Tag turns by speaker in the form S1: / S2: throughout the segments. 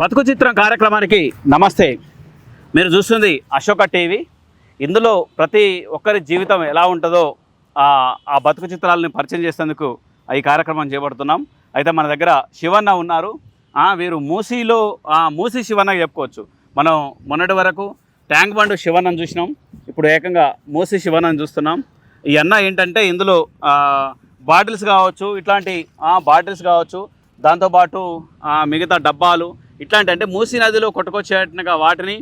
S1: బతుకు చిత్రం కార్యక్రమానికి నమస్తే. మీరు చూస్తుంది అశోక టీవీ. ఇందులో ప్రతి ఒక్కరి జీవితం ఎలా ఉంటుందో ఆ బతుకు చిత్రాలను పరిచయం చేసేందుకు ఈ కార్యక్రమం చేపడుతున్నాం. అయితే మన దగ్గర శివన్న ఉన్నారు. వీరు మూసీలో ఆ, మూసీ శివన్న చెప్పుకోవచ్చు. మనం మొన్నటి వరకు ట్యాంక్ బండ్ శివన్నను చూసినాం. ఇప్పుడు ఏకంగా మూసీ శివన్నను చూస్తున్నాం. ఈ అన్న ఏంటంటే ఇందులో బాటిల్స్ కావచ్చు ఇట్లాంటి బాటిల్స్ కావచ్చు దాంతోపాటు మిగతా డబ్బాలు ఇట్లాంటి అంటే మూసీ నదిలో కొట్టుకొచ్చేట్టుగా వాటిని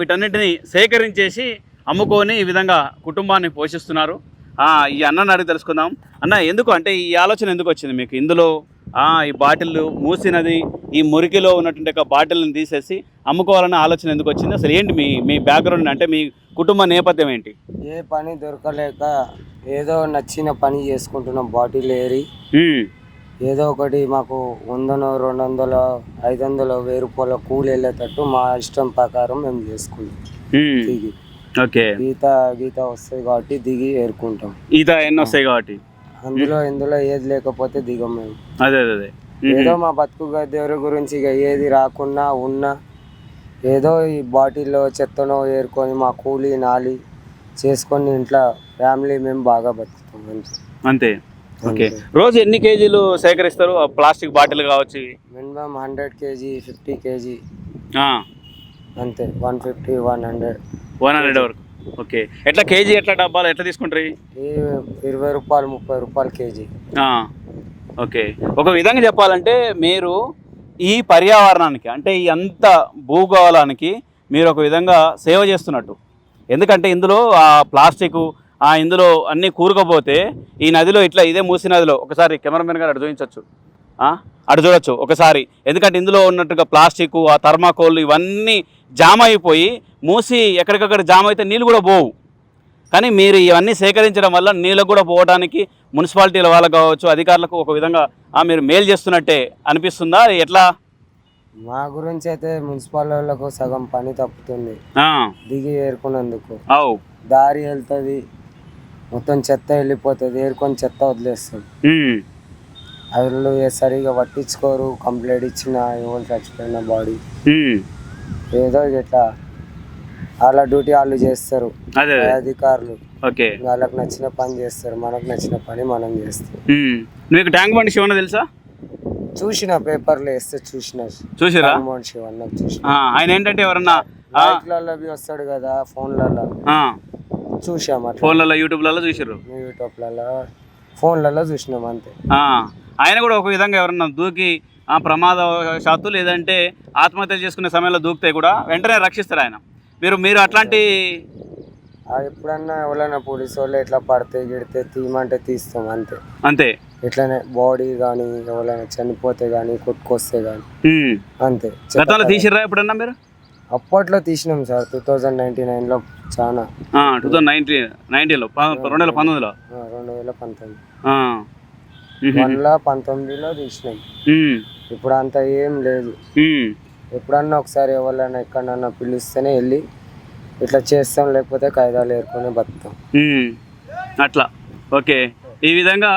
S1: వీటన్నిటిని సేకరించేసి అమ్ముకొని ఈ విధంగా కుటుంబాన్ని పోషిస్తున్నారు. ఈ అన్నని అడిగి తెలుసుకుందాం. అన్న ఎందుకు అంటే ఈ ఆలోచన ఎందుకు వచ్చింది మీకు? ఇందులో ఈ బాటిల్ మూసీ నది ఈ మురికిలో ఉన్నటువంటి ఒక బాటిల్ని తీసేసి అమ్ముకోవాలన్న ఆలోచన ఎందుకు వచ్చింది? అసలు ఏంటి మీ మీ బ్యాక్గ్రౌండ్ అంటే మీ కుటుంబ నేపథ్యం ఏంటి?
S2: ఏ పని దొరకలేక ఏదో నచ్చిన పని చేసుకుంటున్నాం బాటిల్ ఏరి. ఏదో ఒకటి మాకు వందనో రెండు వందలు ఐదు వందలు వెయ్యి రూపాయల కూలి వెళ్ళేటట్టు మా ఇష్టం ప్రకారం మేము చేసుకుంటాం. దిగి.
S1: ఓకే.
S2: గీత గీత వస్తుంది కాబట్టి దిగి ఏరుకుంటాం.
S1: ఈత ఎన్ని వస్తాయి కాబట్టి?
S2: అందులో ఇందులో ఏది లేకపోతే దిగం మేము.
S1: అదే అదే
S2: ఏదో మా బతుకు దేవుడి గురించి ఇక ఏది రాకున్నా ఉన్నా ఏదో ఈ బాటిల్లో చెత్తనో ఏరుకొని మా కూలి నాలి చేసుకొని ఇంట్లో ఫ్యామిలీ మేము బాగా బతుకుతాం అంతే.
S1: అంతే. ఓకే. రోజు ఎన్ని కేజీలు సేకరిస్తారు? ఆ ప్లాస్టిక్ బాటిల్ కావచ్చు?
S2: Minimum hundred KG fifty KG. అంతే. One fifty one hundred.
S1: One hundred వరకు. ఓకే. ఎట్లా కేజీ ఎట్లా డబ్బాలు? ఎట్లా తీసుకుంటారు
S2: ఇరవై రూపాయలు ముప్పై రూపాయలు కేజీ.
S1: ఓకే. ఒక విధంగా చెప్పాలంటే మీరు ఈ పర్యావరణానికి అంటే ఈ అంత భూగోళానికి మీరు ఒక విధంగా సేవ చేస్తున్నట్టు. ఎందుకంటే ఇందులో ఆ ప్లాస్టిక్ ఇందులో అన్నీ కూరుకపోతే ఈ నదిలో ఇట్లా ఇదే మూసి నదిలో ఒకసారి కెమెరామెన్ గారు అటు చూపించవచ్చు అటు చూడొచ్చు ఒకసారి. ఎందుకంటే ఇందులో ఉన్నట్టుగా ప్లాస్టిక్ ఆ థర్మాకోల్ ఇవన్నీ జామ్ అయిపోయి మూసి ఎక్కడికక్కడ జామ్ అయితే నీళ్ళు కూడా పోవు. కానీ మీరు ఇవన్నీ సేకరించడం వల్ల నీళ్ళకు కూడా పోవడానికి మున్సిపాలిటీల వాళ్ళకు కావచ్చు అధికారులకు ఒక విధంగా మీరు మేలు చేస్తున్నట్టే అనిపిస్తుందా? ఎట్లా?
S2: మా గురించి అయితే మున్సిపల్ వాళ్ళకు సగం పని తప్పుతుంది. దిగి ఏరుకున్నందుకు. దారి వెళ్తుంది. మొత్తం చెత్త వెళ్ళిపోతుంది ఏరుకొని చెత్త వదిలేస్తుంది వాళ్ళు సరిగా పట్టించుకోరు కంప్లైంట్ ఇచ్చిన ఎవరు చచ్చిపోయిన బాడీ. ఏదో ఇట్లా వాళ్ళ డ్యూటీ వాళ్ళు చేస్తారు. అధికారులు. వాళ్ళకి నచ్చిన పని చేస్తారు మనకు నచ్చిన పని మనం చేస్తాం.
S1: మీకు ట్యాంక్ బండి శివన్న తెలుసా?
S2: చూసిన పేపర్లో వేస్తే చూసిన.
S1: చూసిరా?
S2: అమౌంట్ శివన్నకు చూసిన.
S1: ఆయన ఏంటంటే ఎవరన్నా
S2: అవి వస్తాడు కదా ఫోన్లలో. చూసాం
S1: ఫోన్లలో యూట్యూబ్లలో చూసిర్రు?
S2: యూట్యూబ్లలో ఫోన్లలో చూసినాం అంతే.
S1: ఆ, ఆయన కూడా ఒక విధంగా ఎవరన్నా దూకి ఆ ప్రమాదవశాత్తు లేదంటే ఆత్మహత్య చేసుకునే సమయంలో దూకితే కూడా వెంటనే రక్షిస్తారు ఆయన. మీరు మీరు అట్లాంటి
S2: ఎప్పుడన్నా ఎవరైనా పోలీసు వాళ్ళు ఎట్లా పడితే గిడితే తీయమంటే తీస్తాం అంతే.
S1: అంతే?
S2: ఇట్లనే బాడీ కానీ ఎవరైనా చనిపోతే కానీ కొట్టుకొస్తే కానీ. అంతే.
S1: గతంలో తీసిర్రా ఎప్పుడన్నా మీరు?
S2: అప్పట్లో తీసినాం సార్ టూ థౌజండ్ నైన్టీ నైన్లో చాలా
S1: టూ థౌజండ్ నైన్టీన్ నైన్టీన్లో రెండు వేల పంతొమ్మిదిలో?
S2: రెండు వేల పంతొమ్మిది. వన్లో పంతొమ్మిదిలో తీసినాం. ఇప్పుడు అంత ఏం లేదు. ఎప్పుడన్నా ఒకసారి ఎవరైనా ఎక్కడన్నా పిలిస్తేనే వెళ్ళి ఇట్లా చేస్తాం లేకపోతే కాయిదాలు ఏరుకొని బతుకుతాం.
S1: అట్లా. ఓకే. ఈ విధంగా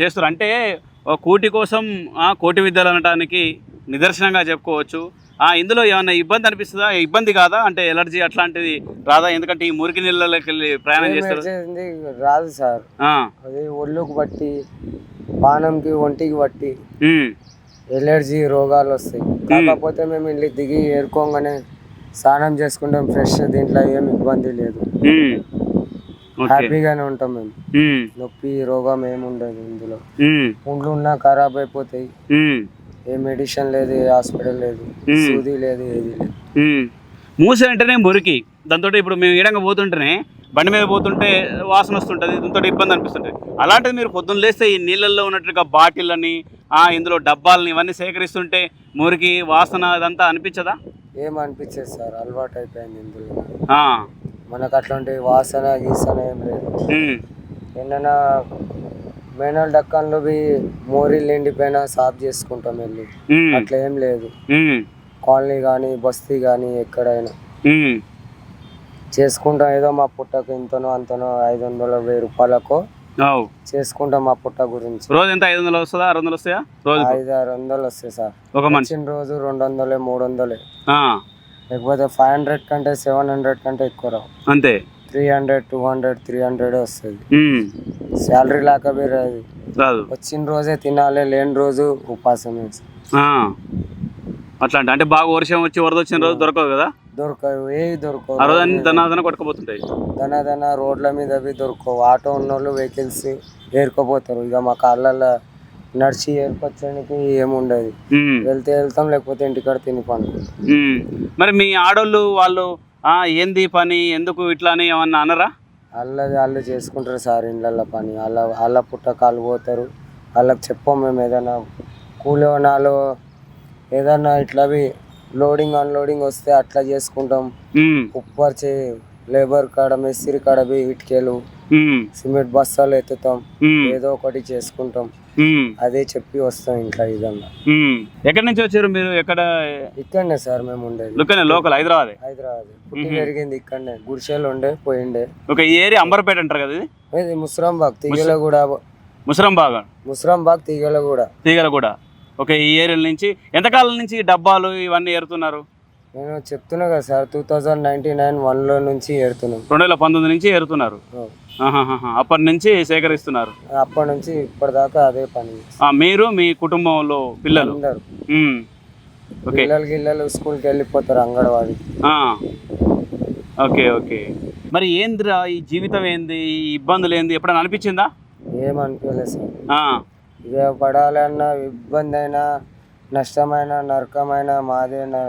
S1: చేస్తారు అంటే కూటి కోసం కోటి విద్యలు అనడానికి నిదర్శనంగా చెప్పుకోవచ్చు. ఇందులో ఏమైనా ఇబ్బంది అనిపిస్తుందా? ఇబ్బంది కాదా? అంటే ఎలర్జీ అట్లాంటిది రాదా? ఎందుకంటే ఈ మురికి నీళ్ళకి వెళ్ళి ప్రయాణం చేస్తారు.
S2: రాదు సార్. అది ఒళ్ళుకు బట్టి పానంకి ఒంటికి బట్టి. ఎలర్జీ రోగాలు వస్తాయి. కాకపోతే మేము ఇల్లు దిగి ఏరుకోగానే స్నానం చేసుకుంటాం ఫ్రెష్ దీంట్లో ఏం ఇబ్బంది లేదు. హ్యాపీగానే ఉంటాం మేము. నొప్పి రోగం ఏమి ఉండదు ఇందులో. పుండ్లు ఉన్నా ఖరాబ్ అయిపోతాయి. ఏ మెడిసిన్ లేదు ఏ హాస్పిటల్ లేదు. సూది లేదు ఏది లేదు.
S1: మూసి అంటేనే మురికి దాంతో ఇప్పుడు మేము ఈడంగా పోతుంటేనే బండి మీద పోతుంటే వాసన వస్తుంటుంది దీంతో ఇబ్బంది అనిపిస్తుంటుంది అలాంటిది మీరు పొద్దున్న లేస్తే ఈ నీళ్ళల్లో ఉన్నట్టుగా బాటిళ్ళని ఇందులో డబ్బాలని ఇవన్నీ సేకరిస్తుంటే మురికి వాసన ఇదంతా అనిపించదా
S2: ఏం అనిపించేది సార్ అలవాటు అయిపోయింది ఇందులో. మనకు అట్లాంటి వాసన గీసన ఏం లేదు
S1: మ్మ్.
S2: ఏమన్నా మేనల్ డక్కంలో బి మోరీలు ఎండిపోయినా సాఫ్ చేసుకుంటాం వెళ్ళి. అట్లా ఏం లేదు. కాలనీ కానీ బస్తీ కానీ ఎక్కడైనా. చేసుకుంటాం. ఏదో మా పుట్టకు ఇంతనో అంతనో ఐదు వందల వెయ్యి రూపాయలకు చేసుకుంటాం మా పుట్ట గురించి.
S1: రోజు ఎంత? ఐదు వందలు వస్తుందా? ఆరు వందలు వస్తాయా? రోజు
S2: ఐదు ఆరు వందలు వస్తాయి సార్.
S1: ఒక మనిషి
S2: వచ్చిన రోజు రెండు వందలే మూడు వందలే. లేకపోతే ఫైవ్ హండ్రెడ్ కంటే సెవెన్ హండ్రెడ్ కంటే ఎక్కువ రావు.
S1: అంతే.
S2: Three hundred two hundred three hundred వస్తుంది. శాలరీ లాక రాదు వచ్చిన రోజే తినాలి లేని రోజు ఉపాసమే
S1: ఆ, అట్లాంటి అంటే బాగా వర్షం వచ్చి వరద వచ్చిన రోజు దొరకదు కదా?
S2: దొరకవు ఏవి దొరకవు.
S1: ఆ రోజు అన్ని దనాదన కొట్టుకుపోతుంటాయి.
S2: దన దన రోడ్ల మీద అవి దొరకవు. ఆటో ఉన్న వాళ్ళు వెహికల్స్ ఏరుకోపోతారు. ఇక మా కాళ్ళల్లో నడిచి ఏరుకొచ్చడానికి ఏముండదు వెళ్తే వెళ్తాం లేకపోతే ఇంటికాడ తిని పండు.
S1: మరి మీ ఆడోళ్ళు వాళ్ళు ఏంది పని? ఎందుకు ఇట్లా అని ఏమన్నా అనరా?
S2: వాళ్ళది వాళ్ళు చేసుకుంటారు సార్ ఇండ్ల పని. వాళ్ళ వాళ్ళ పుట్ట కాలు పోతారు. వాళ్ళకి చెప్పం మేము ఏదైనా కూలి నాలో ఏదైనా ఇట్లావి లోడింగ్ అన్లోడింగ్ వస్తే అట్లా చేసుకుంటాం. ఉప్పర్చి లేబర్ కాడ మేస్త్రి కాడ పోయి ఇటుకలు సిమెంట్ బస్తాలు ఎత్తుతాం. ఏదో ఒకటి చేసుకుంటాం. అదే చెప్పి వస్తాం ఇంట్లో ఇదన్నా.
S1: ఎక్కడి నుంచి వచ్చారు మీరు? ఎక్కడ?
S2: ఇక్కడనే సార్ మేము ఉండేది
S1: లుక్కనే లోకల్ హైదరాబాద్?
S2: హైదరాబాద్. పుట్టి పెరిగింది ఇక్కడనే. గుడిసెలు ఉండే పోయిండే.
S1: ఒక ఈ ఏరియా అంబర్పేట అంటారు కదా ఇది?
S2: ముస్రాంబాగ్ తీగల కూడా
S1: ముసరంబాగ్.
S2: ముస్రాంబాగ్ తీగల కూడా
S1: తీగల కూడా ఒక ఈ ఏరియా నుంచి ఎంతకాలం నుంచి డబ్బాలు ఇవన్నీ ఏరుతున్నారు?
S2: నేను చెప్తున్నా కదా sir two thousand ninety nine వన్లో నుంచి ఏరుతున్నాం.
S1: రెండు వేల పంతొమ్మిది నుంచి ఏరుతున్నారు. ఆహాహాహా. అప్పటి నుంచి సేకరిస్తున్నారు.
S2: అప్పటి నుంచి ఇప్పటిదాకా అదే పని.
S1: ఆ, మీరు మీ కుటుంబంలో పిల్లలు?
S2: అందరు.
S1: ఓకే.
S2: పిల్లలు గిల్లలు స్కూల్కి వెళ్ళిపోతారు అంగన్వాడి.
S1: ఆ. Okay okay. మరి ఏందిరా ఈ జీవితం ఏంది? ఈ ఇబ్బందులు ఏంది? ఎప్పుడైనా అనిపించిందా?
S2: ఏమనిపించలేదు సార్.
S1: ఆ.
S2: ఇదే పడాలన్న ఇబ్బంది అయినా నష్టమైన నరకమైన మాదేనా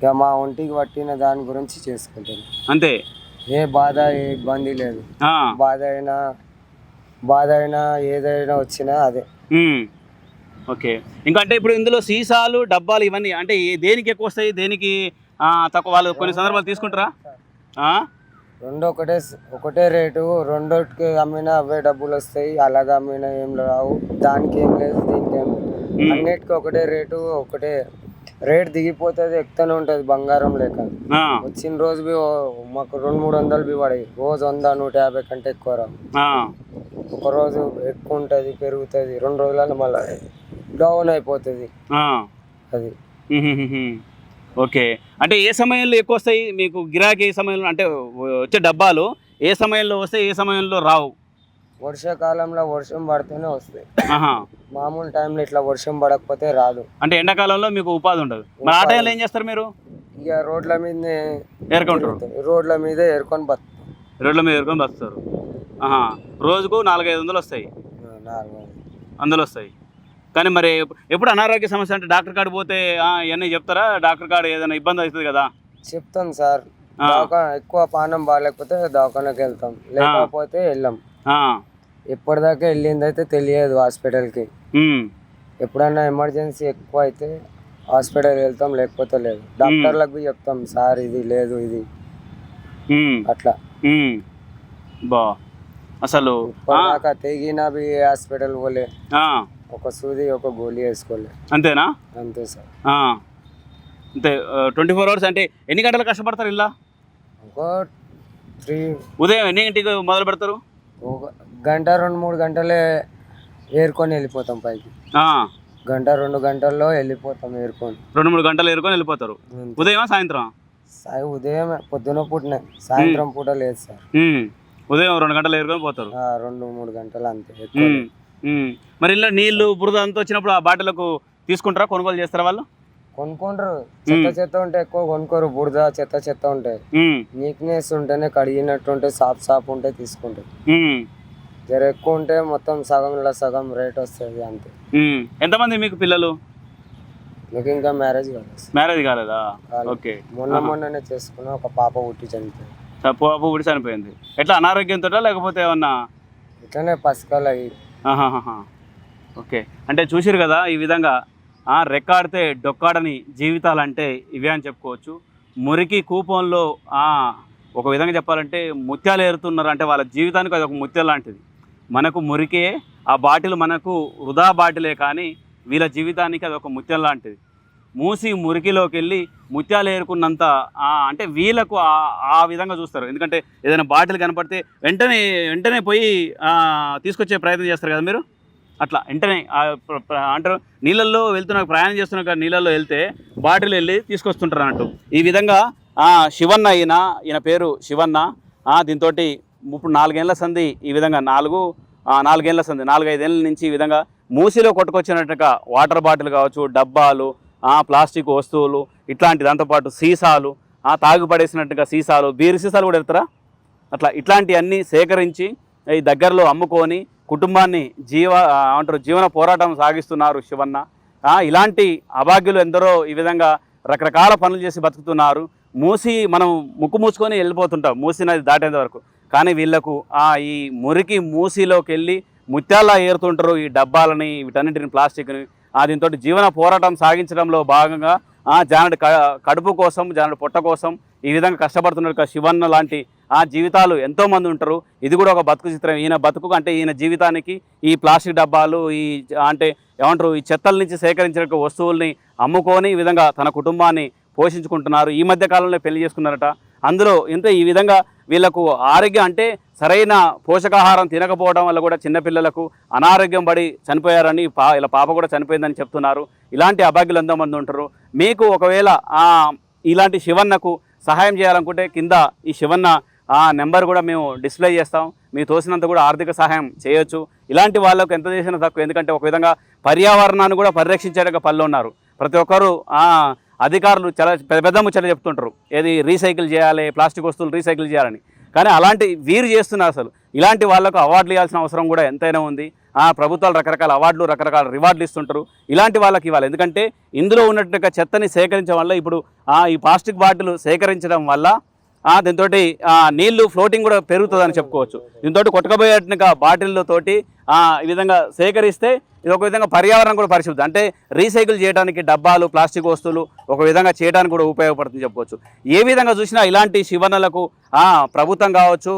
S2: ఇక మా ఒంటికి పట్టిన దాని గురించి చేసుకుంటాను
S1: అంతే
S2: ఏ బాధ ఏ ఇబ్బంది లేదు. బాధ అయినా బాధ అయినా ఏదైనా వచ్చినా అదే.
S1: ఓకే ఇంకా అంటే ఇప్పుడు ఇందులో సీసాలు డబ్బాలు ఇవన్నీ అంటే దేనికి ఎక్కువ వస్తాయి దేనికి తక్కువ వాళ్ళు కొన్ని సందర్భాలు తీసుకుంటారా?
S2: రెండు ఒకటే ఒకటే రేటు రెండోటికి అమ్మినా అవే డబ్బులు వస్తాయి అలాగా అమ్మినా ఏం రావు దానికి ఏం లేదు దీనికి ఏం. అన్నిటికీ ఒకటే రేటు ఒకటే రేట్ దిగిపోతుంది ఎక్కుతూనే ఉంటుంది బంగారం లేక. వచ్చిన రోజు బి మాకు రెండు మూడు వందలు బి పడాయి. రోజు వంద నూట యాభై కంటే ఎక్కువ
S1: ఆ.
S2: ఒక రోజు ఎక్కువ ఉంటుంది పెరుగుతుంది రెండు రోజులలో మళ్ళీ డౌన్ అయిపోతుంది. అది.
S1: ఓకే. అంటే ఏ సమయంలో ఎక్కువ వస్తాయి? మీకు గిరాకీ ఏ సమయంలో అంటే వచ్చే డబ్బాలు ఏ సమయంలో వస్తాయి ఏ సమయంలో రావు?
S2: వర్షాకాలంలో వర్షం పడితేనే వస్తాయి. మామూలు టైంలో ఇట్లా వర్షం పడకపోతే రాదు.
S1: అంటే ఎండాకాలంలో మీకు ఉపాధి ఉండదు. మరి ఆ టైంలో ఏం చేస్తారు మీరు?
S2: ఇక రోడ్ల మీదనే
S1: ఏరుకుంటారు.
S2: రోడ్ల మీద ఏరుకొని బతుకుతాం.
S1: రోడ్ల మీద ఏరుకొని వస్తారు ఆహా. రోజుకు నాలుగైదు వందలు వస్తాయి. అందులో వస్తాయి. కానీ మరి ఎప్పు- ఎప్పుడు అనారోగ్య సమస్య అంటే డాక్టర్ కాడ పోతే ఇవన్నీ చెప్తారా? డాక్టర్ కాడ ఏదైనా ఇబ్బంది అవుతుంది కదా?
S2: చెప్తాం సార్. ఎక్కువ పానం బాగాలేకపోతే దవాఖానకి వెళ్తాం. లేకపోతే వెళ్ళాం.
S1: ఆ.
S2: ఎప్పటిదాకా వెళ్ళింది అయితే తెలియదు హాస్పిటల్కి. ఎప్పుడైనా ఎమర్జెన్సీ ఎక్కువ అయితే హాస్పిటల్ వెళ్తాం లేకపోతే లేదు. డాక్టర్లకు చెప్తాం సార్ ఇది లేదు ఇది. అట్లా.
S1: బా. అసలు
S2: ఇప్పటిదాకా తెగినా బి హాస్పిటల్ పోలే. ఒక సూది ఒక గోళీ వేసుకోలే.
S1: అంతేనా?
S2: అంతే సార్.
S1: అంతే ట్వంటీ ఫోర్ అవర్స్ అంటే ఎన్ని గంటలు కష్టపడతారు ఇలా?
S2: ఇంకో త్రీ
S1: ఉదయం ఎన్ని గంటకి మొదలు పెడతారు?
S2: ఒక గంట రెండు మూడు గంటలే ఏరుకొని వెళ్ళిపోతాం పైకి.
S1: ఆ,
S2: గంట రెండు గంటల్లో వెళ్ళిపోతాం ఏరుకొని.
S1: రెండు మూడు గంటలు ఏరుకొని వెళ్ళిపోతారు.
S2: అంతే.
S1: ఉదయం సాయంత్రం
S2: సాయి ఉదయం పొద్దున పూటనే సాయంత్రం పూట లేదు సార్.
S1: ఉమ్. ఉదయం రెండు గంటలు ఏరుకొని పోతారు.
S2: ఆ, రెండు మూడు గంటలు అంతే ఎక్కువ
S1: ఉమ్. ఉమ్. మరి ఇలా నీళ్ళు బురద అంతా వచ్చినప్పుడు ఆ బాటిలకు తీసుకుంటారా కొనుగోలు చేస్తారా వాళ్ళు?
S2: కొనుక్కుంటారు. చెత్త చెత్త ఉంటే ఎక్కువ కొనుక్కోరు బురద చెత్త చెత్త ఉంటాయి
S1: ఉమ్.
S2: నీట్నెస్ ఉంటేనే కడిగినట్టు ఉంటే సాఫ్ సాఫ్ ఉంటే తీసుకుంటారు.
S1: ఉమ్.
S2: జర ఎక్కువ ఉంటే మొత్తం సగంలో సగం రేట్ వస్తుంది అంతే.
S1: ఉమ్. ఎంతమంది మీకు పిల్లలు?
S2: మీకు ఇంకా మ్యారేజ్ కాదు
S1: మ్యారేజ్ కాలేదా?
S2: కాలేదు.
S1: ఓకే.
S2: మొన్న మొన్ననే చేసుకున్న ఒక పాప పుట్టి చనిపోయింది.
S1: అప్పు పుడి చనిపోయింది. ఎట్లా అనారోగ్యంతో లేకపోతే ఏమన్నా?
S2: ఇట్లనే పసకాలు అయ్యి.
S1: ఆహాహాహా. ఓకే. అంటే చూసిరు కదా ఈ విధంగా ఆ, రెక్కాడితే డొక్కాడని జీవితాలు అంటే ఇవే అని చెప్పుకోవచ్చు. మురికి కూపంలో ఆ, ఒక విధంగా చెప్పాలంటే ముత్యాలు ఏరుతున్నారు అంటే వాళ్ళ జీవితానికి అది ఒక ముత్యం లాంటిది మనకు మురికే ఆ బాటిల్ మనకు వృధా బాటిలే కానీ వీళ్ళ జీవితానికి అది ఒక ముత్యం లాంటిది. మూసి మురికిలోకి వెళ్ళి ముత్యాలు ఏరుకున్నంత అంటే వీళ్ళకు ఆ- విధంగా చూస్తారు. ఎందుకంటే ఏదైనా బాటిల్ కనపడితే వెంటనే వెంటనే పోయి తీసుకొచ్చే ప్రయత్నం చేస్తారు కదా మీరు? అట్లా వెంటనే అంటారు నీళ్ళల్లో వెళ్తున్న ప్రయాణం చేస్తున్న కానీ నీళ్ళల్లో వెళ్తే బాటిల్ వెళ్ళి తీసుకొస్తుంటారు అన్నట్టు. ఈ విధంగా శివన్న ఈయన ఈయన పేరు శివన్న. దీంతో ఇప్పుడు నాలుగేళ్ళ సంధి ఈ విధంగా నాలుగు నాలుగేళ్ళ సంధి నాలుగైదేళ్ళ నుంచి ఈ విధంగా మూసిలో కొట్టుకొచ్చినట్టుగా వాటర్ బాటిల్ కావచ్చు డబ్బాలు ప్లాస్టిక్ వస్తువులు ఇట్లాంటి దాంతోపాటు సీసాలు తాగుపడేసినట్టుగా తాగు పడేసినట్టుగా సీసాలు బీరు సీసాలు కూడా ఎడతారా అట్లా ఇట్లాంటివన్నీ సేకరించి ఈ దగ్గరలో అమ్ముకొని కుటుంబాన్ని జీవ అంటారు జీవన పోరాటం సాగిస్తున్నారు శివన్న. ఇలాంటి అభాగ్యులు ఎందరో ఈ విధంగా రకరకాల పనులు చేసి బతుకుతున్నారు. మూసి మనం ముక్కు మూసుకొని వెళ్ళిపోతుంటాం. మూసి నది దాటేంత వరకు. కానీ వీళ్ళకు ఆ ఈ మురికి మూసిలోకి వెళ్ళి ముత్యాల్లా ఏరుతుంటారు ఈ డబ్బాలని వీటన్నిటిని ప్లాస్టిక్ని. ఆ దీంతో జీవన పోరాటం సాగించడంలో భాగంగా ఆ కడుపు కోసం జానడు పొట్ట కోసం ఈ విధంగా కష్టపడుతున్నారు కదా శివన్న లాంటి ఆ జీవితాలు ఎంతోమంది ఉంటారు. ఇది కూడా ఒక బతుకు చిత్రం. ఈయన బతుకు అంటే ఈయన జీవితానికి ఈ ప్లాస్టిక్ డబ్బాలు ఈ అంటే ఏమంటారు ఈ చెత్తల నుంచి సేకరించిన వస్తువుల్ని అమ్ముకొని ఈ విధంగా తన కుటుంబాన్ని పోషించుకుంటున్నారు. ఈ మధ్య కాలంలో పెళ్ళి చేసుకున్నారట. అందులో ఇంత ఈ విధంగా వీళ్ళకు ఆరోగ్యం అంటే సరైన పోషకాహారం తినకపోవడం వల్ల కూడా చిన్నపిల్లలకు అనారోగ్యం పడి చనిపోయారని పా ఇలా పాప కూడా చనిపోయిందని చెప్తున్నారు. ఇలాంటి అభాగ్యులు ఎంతో మంది ఉంటారు. మీకు ఒకవేళ ఇలాంటి శివన్నకు సహాయం చేయాలనుకుంటే కింద ఈ శివన్న ఆ నెంబర్ కూడా మేము డిస్ప్లే చేస్తాం. మీ తోసినంత కూడా ఆర్థిక సహాయం చేయొచ్చు. ఇలాంటి వాళ్ళకు ఎంత చేసినా తక్కువ. ఎందుకంటే ఒక విధంగా పర్యావరణాన్ని కూడా పరిరక్షించేట పనులు ఉన్నారు. ప్రతి ఒక్కరు అధికారులు చాలా పెద్ద పెద్ద ముచ్చట చెప్తుంటారు. ఏది రీసైకిల్ చేయాలి ప్లాస్టిక్ వస్తువులు రీసైకిల్ చేయాలని. కానీ అలాంటి వీరు చేస్తున్నారు అసలు. ఇలాంటి వాళ్ళకు అవార్డులు ఇవ్వాల్సిన అవసరం కూడా ఎంతైనా ఉంది. ఆ ప్రభుత్వాలు రకరకాల అవార్డులు రకరకాల రివార్డులు ఇస్తుంటారు. ఇలాంటి వాళ్ళకి ఇవ్వాలి. ఎందుకంటే ఇందులో ఉన్నట్టుగా చెత్తని సేకరించడం వల్ల ఇప్పుడు ఆ, ఈ ప్లాస్టిక్ బాటిల్ సేకరించడం వల్ల దీంతో నీళ్ళు ఫ్లోటింగ్ కూడా పెరుగుతుందని చెప్పుకోవచ్చు. దీంతో కొట్టుకపోయేట్టుగా బాటిళ్ళతోటి తోటి ఈ విధంగా సేకరిస్తే ఇది ఒక విధంగా పర్యావరణం కూడా పరిశుద్ధి అంటే రీసైకిల్ చేయడానికి డబ్బాలు ప్లాస్టిక్ వస్తువులు ఒక విధంగా చేయడానికి కూడా ఉపయోగపడుతుంది చెప్పుకోవచ్చు ఏ విధంగా చూసినా ఇలాంటి శివనలకు ప్రభుత్వం కావచ్చు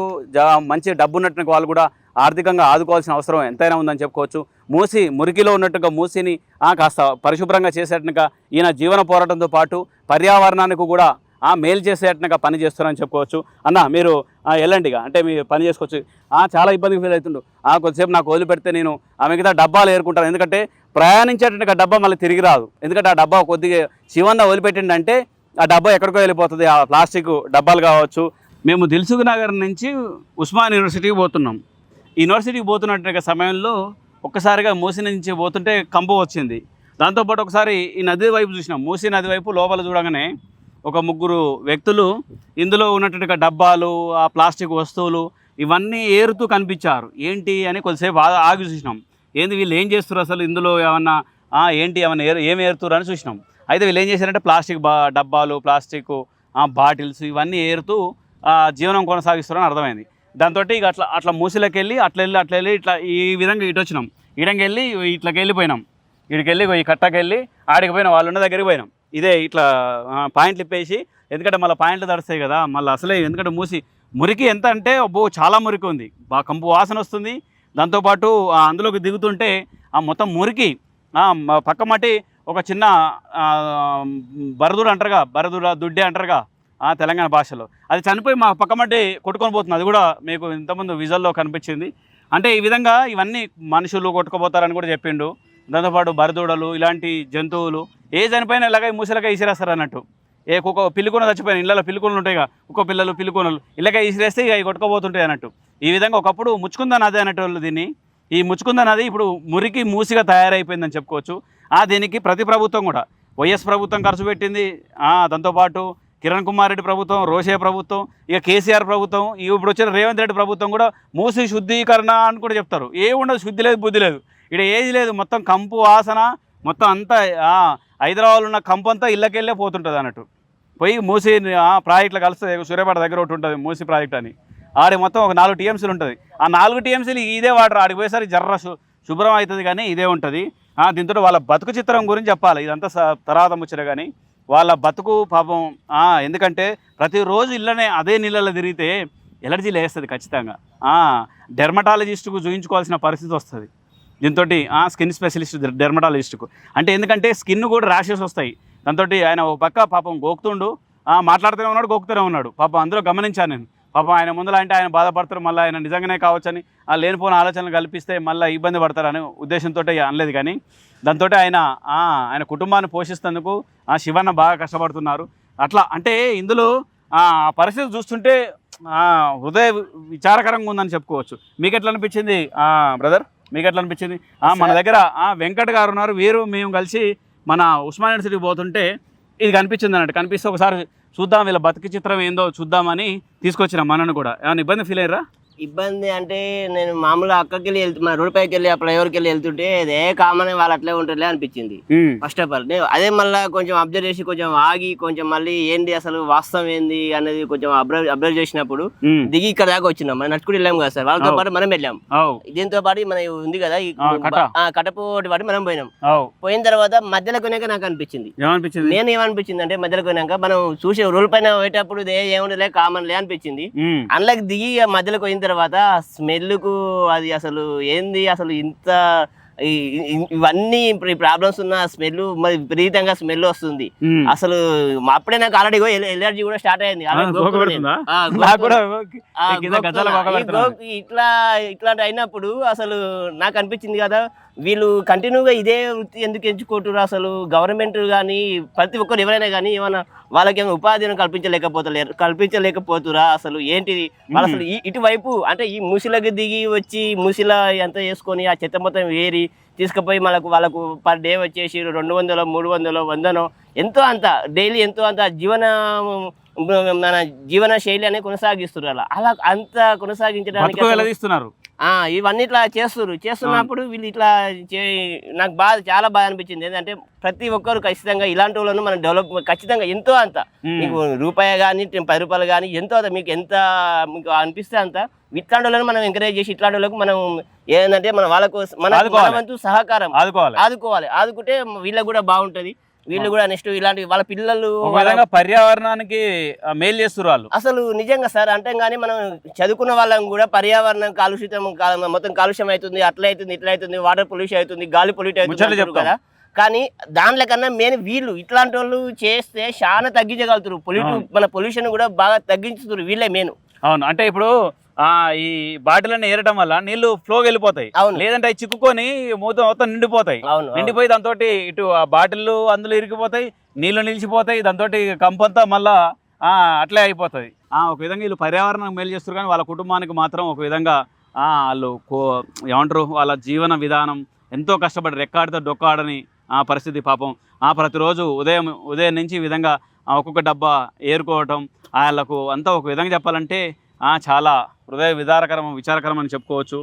S1: మంచి డబ్బు ఉన్నట్టు వాళ్ళు కూడా ఆర్థికంగా ఆదుకోవాల్సిన అవసరం ఎంతైనా ఉందని చెప్పుకోవచ్చు. మూసి మురికిలో ఉన్నట్టుగా మూసిని ఆ, కాస్త పరిశుభ్రంగా చేసేట్టుగా ఈయన జీవన పోరాటంతో పాటు పర్యావరణానికి కూడా ఆ మేలు చేసేటట్టుగా పని చేస్తున్నారని చెప్పుకోవచ్చు. అన్న మీరు ఆ, వెళ్ళండి ఇక అంటే మీరు పని చేసుకోవచ్చు. చాలా ఇబ్బందిగా ఫీల్ అవుతుండు. ఆ, కొద్దిసేపు నాకు వదిలిపెడితే నేను ఆ మిగతా డబ్బాలు ఏరుకుంటాను. ఎందుకంటే ప్రయాణించేటట్టుగా డబ్బా మళ్ళీ తిరిగి రాదు. ఎందుకంటే ఆ డబ్బా కొద్దిగా శివన్న వదిలిపెట్టిండంటే ఆ డబ్బా ఎక్కడికో వెళ్ళిపోతుంది. ఆ ప్లాస్టిక్ డబ్బాలు కావచ్చు. మేము దిల్సుఖ్ నగర్ నుంచి ఉస్మాన్ యూనివర్సిటీకి పోతున్నాం. యూనివర్సిటీకి పోతున్నట్టు సమయంలో ఒక్కసారిగా మూసి నుంచి పోతుంటే కంపు వచ్చింది. దాంతోపాటు ఒకసారి ఈ నది వైపు చూసినాం. మూసి నది వైపు లోపల చూడగానే ఒక ముగ్గురు వ్యక్తులు ఇందులో ఉన్నటువంటి డబ్బాలు ఆ ప్లాస్టిక్ వస్తువులు ఇవన్నీ ఏరుతూ కనిపించారు. ఏంటి అని కొద్దిసేపు ఆ- ఆగి చూసినాం. ఏంది వీళ్ళు ఏం చేస్తారు అసలు ఇందులో ఏమన్నా ఏంటి ఏమన్నా ఏరు ఏం ఏరుతురు అని చూసినాం. అయితే వీళ్ళు ఏం చేశారంటే ప్లాస్టిక్ బా డబ్బాలు ప్లాస్టిక్ బాటిల్స్ ఇవన్నీ ఏరుతూ జీవనం కొనసాగిస్తారని అర్థమైంది. దాంతో ఇక అట్లా అట్లా మూసిలోకి వెళ్ళి అట్లా వెళ్ళి అట్లా వెళ్ళి ఇట్లా ఈ విధంగా ఇటు వచ్చినాం. ఈడంకి వెళ్ళి ఇట్లకి వెళ్ళిపోయినాం ఇడికి వెళ్ళి ఈ కట్టకి వెళ్ళి ఆడికి పోయినాం వాళ్ళు ఉన్న దగ్గరికి పోయినాం. ఇదే ఇట్లా పాయింట్లు ఇప్పేసి ఎందుకంటే మళ్ళీ పాయింట్లు తడుస్తాయి కదా మళ్ళీ అసలే ఎందుకంటే మూసి మురికి ఎంత అంటే అబ్బో చాలా మురికి ఉంది. బాగా కంపు వాసన వస్తుంది. దాంతోపాటు అందులోకి దిగుతుంటే ఆ మొత్తం మురికి పక్క మట్టి ఒక చిన్న బరదుడు అంటారుగా బరదుడ దుడ్డే అంటారుగా ఆ, తెలంగాణ భాషలో. అది చనిపోయి మా పక్క మట్టి కొట్టుకొని పోతుంది. అది కూడా మీకు ఇంతకుముందు విజువల్లో కనిపించింది. అంటే ఈ విధంగా ఇవన్నీ మనుషులు కొట్టుకుపోతారని కూడా చెప్పిండు. దాంతోపాటు బరదూడలు ఇలాంటి జంతువులు ఏ చనిపోయినా ఇలాగ ఈ ఇసిరేస్తారు అన్నట్టు ఏ కుక్క పిల్లికొన చచ్చిపోయిన ఇళ్ళలో పిల్లికొనలు ఉంటాయి కదా కుక్క పిల్లలు పిల్లికొనలు ఇలాగ ఇసిరేస్తే ఇక కొట్టుకోబోతుంటాయి అన్నట్టు. ఈ విధంగా ఒకప్పుడు ముచ్చుకుందా నది అనేటోళ్ళు దీన్ని. ఈ ముచ్చుకుంద నది ఇప్పుడు మురికి మూసిగా తయారైపోయిందని చెప్పుకోవచ్చు. ఆ దీనికి ప్రతి ప్రభుత్వం కూడా వైఎస్ ప్రభుత్వం ఖర్చు పెట్టింది దాంతోపాటు కిరణ్ కుమార్ రెడ్డి ప్రభుత్వం రోషే ప్రభుత్వం ఇక కేసీఆర్ ప్రభుత్వం ఇప్పుడు వచ్చిన రేవంత్ రెడ్డి ప్రభుత్వం కూడా మూసి శుద్ధీకరణ అని కూడా చెప్తారు. ఏ ఉండదు శుద్ధి లేదు బుద్ధి లేదు. ఇక్కడ ఏది లేదు. మొత్తం కంపు వాసన మొత్తం అంతా ఆ, హైదరాబాద్లో ఉన్న కంపు అంతా ఇళ్ళకెళ్ళే పోతుంటుంది అన్నట్టు. పోయి మూసి ప్రాజెక్టులు ప్రాజెక్టులో కలిస్తే సూర్యాపేట దగ్గర ఒకటి ఉంటుంది మూసి ప్రాజెక్ట్ అని. ఆడి మొత్తం ఒక నాలుగు టీఎంసీలు ఉంటుంది. ఆ నాలుగు టీఎంసీలు ఇదే వాటర్ ఆడికి పోయేసరికి జర్ర శుభ్రం అవుతుంది కానీ ఇదే ఉంటుంది. దీంతో వాళ్ళ బతుకు చిత్రం గురించి చెప్పాలి. ఇదంతా తర్వాత ముచ్చట కానీ వాళ్ళ బతుకు పాపం ఎందుకంటే ప్రతిరోజు ఇళ్ళనే అదే నీళ్ళలో తిరిగితే ఎలర్జీ లేస్తుంది ఖచ్చితంగా. డెర్మటాలజిస్ట్కు చూయించుకోవాల్సిన పరిస్థితి వస్తుంది. దీంతో స్కిన్ స్పెషలిస్ట్ డెర్మటాలజిస్ట్కు. అంటే ఎందుకంటే స్కిన్ కూడా ర్యాషెస్ వస్తాయి. దాంతో ఆయన ఒక పక్క పాపం గోకుతుండు మాట్లాడుతూనే ఉన్నాడు గోకుతూనే ఉన్నాడు. పాపం అందులో గమనించాను నేను. పాపం ఆయన ముందర అంటే ఆయన బాధపడతారు మళ్ళీ ఆయన నిజంగానే కావచ్చని ఆ లేనిపోయిన ఆలోచనలు కల్పిస్తే మళ్ళీ ఇబ్బంది పడతారనే ఉద్దేశంతో అనలేదు కానీ దాంతో ఆయన ఆయన కుటుంబాన్ని పోషిస్తేందుకు ఆ శివన్న బాగా కష్టపడుతున్నారు. అట్లా అంటే ఇందులో ఆ పరిస్థితి చూస్తుంటే హృదయ విచారకరంగా ఉందని చెప్పుకోవచ్చు. మీకు ఎట్లా అనిపించింది బ్రదర్? మీకు ఎట్లా అనిపించింది ఆ, మన దగ్గర ఆ, వెంకట్ గారు ఉన్నారు. వీరు మేము కలిసి మన ఉస్మాన్ యూనివర్సిటీకి పోతుంటే ఇది కనిపించింది అన్నట్టు. కనిపిస్తే ఒకసారి చూద్దాం వీళ్ళ బతికి చిత్రం ఏందో చూద్దామని తీసుకొచ్చిన మనను కూడా. ఏమైనా ఇబ్బంది ఫీల్ అయ్యారా?
S3: ఇబ్బంది అంటే నేను మామూలుగా అక్కడికి వెళ్ళి వెళ్తు మన రోడ్ పైకి వెళ్ళి అప్పుడు ఎవరికి వెళ్ళి వెళ్తుంటే అదే కామన్ వాళ్ళు అట్లే ఉంటారులే అనిపించింది. First of all. అదే మళ్ళీ కొంచెం అబ్జర్వ్ చేసి కొంచెం ఆగి కొంచెం మళ్ళీ ఏంది అసలు వాస్తవం ఏంది అనేది కొంచెం అబ్జర్వ్ అబ్జర్వ్ చేసినప్పుడు. దిగి ఇక్కడ దాకా వచ్చినాం. మనం నడుచుకుని వెళ్ళాం కదా సార్. వాళ్ళతో. పాటు మనం వెళ్ళాం. దీంతో పాటు మన ఉంది కదా
S1: ఆ.
S3: ఆ, కటపోటి పాటు మనం పోయినాం. పోయిన తర్వాత మధ్యలో కొనాక నాకు అనిపించింది. నేను ఏమనిపించింది అంటే మధ్యలో పోయినాక మనం చూసే రోడ్ పైన పోయేటప్పుడు ఏముండలే కామన్ లే అనిపించింది. అందులోకి దిగి ఆ మధ్యలో పోయిన తర్వాత స్మెల్కు అది అసలు ఏంది? అసలు ఇంత ఇవన్నీ ప్రాబ్లమ్స్ ఉన్న స్మెల్ మరి విపరీతంగా స్మెల్ వస్తుంది. అసలు అప్పుడే నాకు ఆల్రెడీ ఎలర్జీ కూడా స్టార్ట్ అయింది. ఇట్లా ఇట్లాంటి అయినప్పుడు అసలు నాకు అనిపించింది కదా వీళ్ళు కంటిన్యూగా ఇదే వృత్తి ఎందుకు ఎంచుకుంటారు అసలు గవర్నమెంట్ కానీ ప్రతి ఒక్కరు ఎవరైనా కానీ ఏమైనా వాళ్ళకి ఏమైనా ఉపాధిని కల్పించలేకపోతలేరు కల్పించలేకపోతురా అసలు ఏంటిది? వాళ్ళు అసలు ఇటువైపు అంటే ఈ ముసిలకు దిగి వచ్చి ముసిల ఎంత చేసుకొని ఆ చెత్త మొత్తం వేరి తీసుకుపోయి మనకు వాళ్ళకు పర్ డే వచ్చేసి రెండు వందలు మూడు వందలు వందనో ఎంతో అంత డైలీ ఎంతో అంత జీవన మన జీవన శైలి అనేది కొనసాగిస్తున్నారు అలా. అలా అంత కొనసాగించడానికి ఇవన్నీ ఇట్లా చేస్తున్నారు చేస్తున్నప్పుడు వీళ్ళు ఇట్లా చే- నాకు బాధ చాలా బాధ అనిపించింది. ఏంటంటే ప్రతి ఒక్కరు ఖచ్చితంగా ఇలాంటి వాళ్ళను మనం డెవలప్ ఖచ్చితంగా ఎంతో అంత. మీకు రూపాయి కానీ పది రూపాయలు కానీ ఎంతో అంత మీకు ఎంత మీకు అనిపిస్తే అంత ఇట్లాంటి వాళ్ళని మనం ఎంకరేజ్ చేసి ఇట్లాంటి వాళ్ళకు మనం ఏంటంటే మన వాళ్ళకు మన మన. వంతు సహకారం.
S1: ఆదుకోవాలి.
S3: ఆదుకోవాలి. ఆదుకుంటే వీళ్ళకి కూడా బాగుంటది. వీళ్ళు కూడా నెక్స్ట్ ఇలాంటి వాళ్ళ పిల్లలు
S1: పర్యావరణానికి మేలు చేస్తున్నారు వాళ్ళు.
S3: అసలు నిజంగా సార్ అంటే కానీ మనం చదువుకున్న వాళ్ళం కూడా పర్యావరణం కాలుష్యం మొత్తం కాలుష్యం అవుతుంది అట్లా అవుతుంది ఇట్లా అవుతుంది వాటర్ పొల్యూషన్ అవుతుంది గాలి పొల్యూట్ అవుతుంది. కదా. కానీ దాంట్లో కన్నా మెయిన్ వీళ్ళు ఇట్లాంటి వాళ్ళు చేస్తే చాలా తగ్గించగలుగుతారు పొల్యూషన్ మన పొల్యూషన్ కూడా బాగా తగ్గించుతారు వీళ్ళే మెయిన్.
S1: అవును. అంటే ఇప్పుడు ఈ బాటిల్ ఏరడం వల్ల నీళ్ళు ఫ్లో వెళ్ళిపోతాయి. లేదంటే అవి చిక్కుకొని మూత మొత్తం నిండిపోతాయి. నిండిపోయి దాంతో ఇటు ఆ బాటిల్ అందులో ఇరిగిపోతాయి నీళ్ళు నిలిచిపోతాయి దాంతో కంపంతా మళ్ళా ఆ, అట్లే అయిపోతుంది ఆ, ఒక విధంగా వీళ్ళు పర్యావరణం మేలు చేస్తారు కానీ వాళ్ళ కుటుంబానికి మాత్రం ఒక విధంగా ఆ, వాళ్ళు కో ఏమంటారు వాళ్ళ జీవన విధానం ఎంతో కష్టపడి రెక్కాడితో డొక్కాడని ఆ పరిస్థితి పాపం. ఆ ప్రతిరోజు ఉదయం ఉదయం నుంచి ఈ విధంగా ఒక్కొక్క డబ్బా ఏరుకోవటం వాళ్ళకు అంతా ఒక విధంగా చెప్పాలంటే ఆ, చాలా హృదయ విదారకరం విచారకరం అని చెప్పుకోవచ్చు.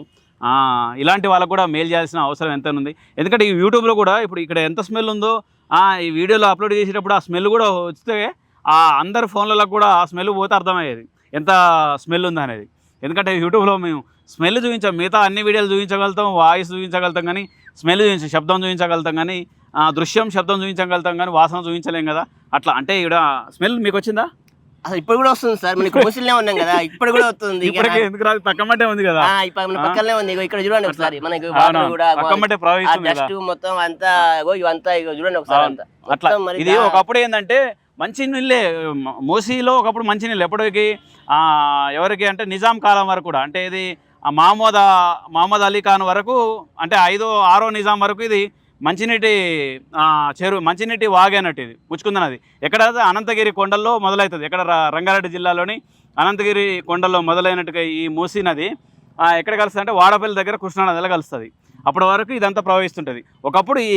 S1: ఇలాంటి వాళ్ళకు కూడా మేలు చేయాల్సిన అవసరం ఎంత ఉంది. ఎందుకంటే ఈ యూట్యూబ్లో కూడా ఇప్పుడు ఇక్కడ ఎంత స్మెల్ ఉందో ఈ వీడియోలో అప్లోడ్ చేసేటప్పుడు ఆ స్మెల్ కూడా వస్తే ఆ అందరి ఫోన్లలో కూడా ఆ స్మెల్ పోతే అర్థమయ్యేది. ఎంత స్మెల్ ఉంది అనేది. ఎందుకంటే యూట్యూబ్లో మేము స్మెల్ చూపించాం. మిగతా అన్ని వీడియోలు చూపించగలుగుతాం వాయిస్ చూపించగలుగుతాం కానీ స్మెల్ చూపించ శబ్దం చూపించగలుగుతాం కానీ దృశ్యం శబ్దం చూపించగలుగుతాం కానీ వాసన చూపించలేం కదా. అట్లా అంటే ఇక్కడ స్మెల్ మీకు వచ్చిందా?
S3: అసలు ఇప్పుడు కూడా వస్తుంది సార్. మనకి ముసలినే ఉన్నాం కదా. ఇప్పుడు కూడా వస్తుంది
S1: ఎందుకు రాదు? ఉంది కదా.
S3: ఇప్పుడు మన పక్కనే ఉంది. ఇక్కడ చూడండి ఒకసారి. మనకి కూడా డస్ట్ మొత్తం అంతా ఇవంతా ఇగో చూడండి ఒకసారి. అంతా.
S1: అట్లా. ఇది ఒకప్పుడు ఏంటంటే మంచి నీళ్ళే మూసీలో ఒకప్పుడు మంచి నీళ్ళు ఎప్పటికి ఆ, ఎవరికి అంటే నిజాం కాలం వరకు కూడా అంటే ఇది మహమ్మద్ మహమ్మద్ అలీ ఖాన్ వరకు అంటే ఐదో ఆరో నిజాం వరకు ఇది మంచినీటి చెరువు మంచినీటి వాగేనట్టు అన్నట్టు ఇది ముచ్చుకుందనది ఎక్కడ అనంతగిరి కొండల్లో మొదలవుతుంది ఎక్కడ రంగారెడ్డి జిల్లాలోని అనంతగిరి కొండల్లో మొదలైనట్టుగా ఈ మూసీ నది ఎక్కడ కలుస్తుంది అంటే వాడపల్లి దగ్గర కృష్ణానదిలో కలుస్తుంది. అప్పటి వరకు ఇదంతా ప్రవహిస్తుంటుంది. ఒకప్పుడు ఈ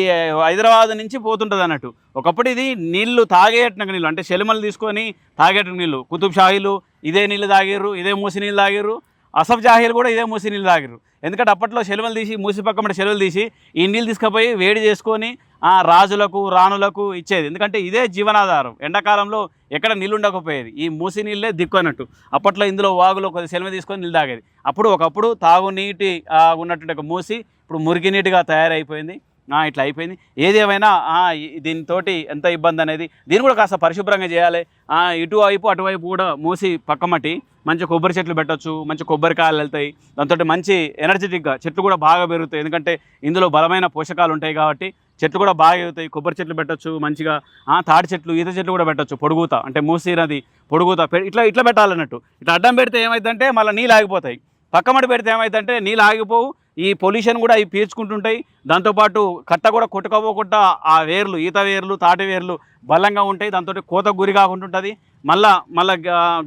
S1: హైదరాబాద్ నుంచి పోతుంటుంది అన్నట్టు. ఒకప్పుడు ఇది నీళ్ళు తాగేట నీళ్ళు అంటే చెలిమలు తీసుకొని తాగేట నీళ్ళు కుతుబ్ షాహీలు ఇదే నీళ్ళు తాగిర్రు ఇదే మూసి నీళ్ళు తాగిర్రు. అసఫ్ జాహీలు కూడా ఇదే మూసి నీళ్ళు తాగిరు ఎందుకంటే అప్పట్లో చెలువలు తీసి మూసి పక్కన చెలువలు తీసి ఈ నీళ్ళు తీసుకుపోయి వేడి చేసుకొని ఆ రాజులకు రాణులకు ఇచ్చేది. ఎందుకంటే ఇదే జీవనాధారం. ఎండాకాలంలో ఎక్కడ నీళ్ళు ఉండకపోయేది. ఈ మూసి నీళ్ళే దిక్కు అన్నట్టు. అప్పట్లో ఇందులో వాగులో కొద్ది సెలవు తీసుకొని నీళ్ళు తాగేది. అప్పుడు ఒకప్పుడు తాగునీటి ఉన్నటువంటి ఒక మూసి ఇప్పుడు మురికి నీటిగా తయారైపోయింది. ఇట్లా అయిపోయింది. ఏది ఏమైనా దీనితో ఎంత ఇబ్బంది అనేది దీన్ని కూడా కాస్త పరిశుభ్రంగా చేయాలి. ఇటువైపు అటువైపు కూడా మూసి పక్కమట్టి మంచి కొబ్బరి చెట్లు పెట్టచ్చు మంచి కొబ్బరికాయలు వెళ్తాయి. దాంతో మంచి ఎనర్జెటిక్గా చెట్లు కూడా బాగా పెరుగుతాయి. ఎందుకంటే ఇందులో బలమైన పోషకాలు ఉంటాయి కాబట్టి చెట్లు కూడా బాగా ఎగుతాయి కొబ్బరి చెట్లు పెట్టొచ్చు మంచిగా. తాటి చెట్లు ఈత చెట్లు కూడా పెట్టొచ్చు. పొడుగుతా అంటే మూసీ పొడుగుతా. పె- ఇట్లా ఇట్లా పెట్టాలన్నట్టు. ఇట్లా అడ్డం పెడితే ఏమైందంటే మళ్ళీ నీళ్ళు ఆగిపోతాయి. పక్కమటి పెడితే ఏమైందంటే నీళ్ళు ఆగిపోవు ఈ పొల్యూషన్ కూడా అవి పీల్చుకుంటుంటాయి. దాంతోపాటు కట్ట కూడా కొట్టుకోపోకుండా ఆ వేర్లు ఈత వేర్లు తాటి వేర్లు బలంగా ఉంటాయి. దాంతో కోత గురి కాకుండా మళ్ళా మళ్ళా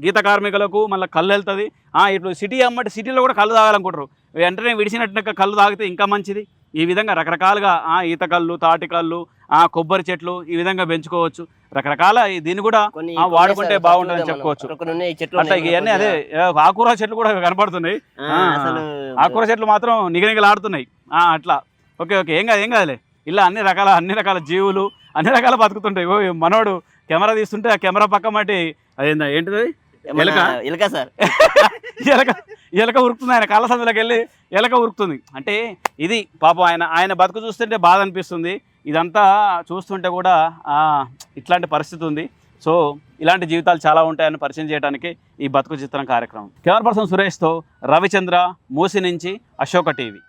S1: గీత కార్మికులకు మళ్ళీ కళ్ళు వెళ్తుంది. ఇప్పుడు సిటీ అమ్మటి సిటీలో కూడా కళ్ళు తాగాలనుకుంటారు. వెంటనే విడిచినట్టుగా కళ్ళు తాగితే ఇంకా మంచిది. ఈ విధంగా రకరకాలుగా ఆ, ఈత కళ్ళు తాటి కళ్ళు ఆ, కొబ్బరి చెట్లు ఈ విధంగా పెంచుకోవచ్చు. రకరకాల దీన్ని కూడా వాడుకుంటే బాగుంటుందని చెప్పుకోవచ్చు. అట్లా
S3: ఉన్నాయి
S1: ఇవన్నీ అదే ఆకుకూర చెట్లు కూడా కనపడుతున్నాయి.
S3: ఆ,
S1: ఆ,
S3: అసలు
S1: ఆకుకూర చెట్లు మాత్రం నిగనిగలాడుతున్నాయి. ఆ, అట్లా. ఓకే ఓకే ఏం కాదు ఏం కాదులే. ఇలా అన్ని రకాల అన్ని రకాల జీవులు అన్ని రకాల బతుకుతుంటాయి. మనోడు కెమెరా తీస్తుంటే ఆ కెమెరా పక్క మట్టి అదేందా ఏంటిది ఎలక?
S3: ఎలక సార్.
S1: ఎలక ఎలక ఉరుకుతుంది ఆయన కళ్ళ సందులోకి వెళ్ళి ఎలక ఉరుకుతుంది. అంటే ఇది పాపం ఆయన ఆయన బతుకు చూస్తుంటే బాధ అనిపిస్తుంది. ఇదంతా చూస్తుంటే కూడా ఇట్లాంటి పరిస్థితి ఉంది. సో ఇలాంటి జీవితాలు చాలా ఉంటాయని పరిచయం చేయడానికి ఈ బతుకు చిత్రం కార్యక్రమం. కెమెరా పర్సన్ సురేష్తో రవిచంద్ర మూసి నుంచి అశోక టీవీ.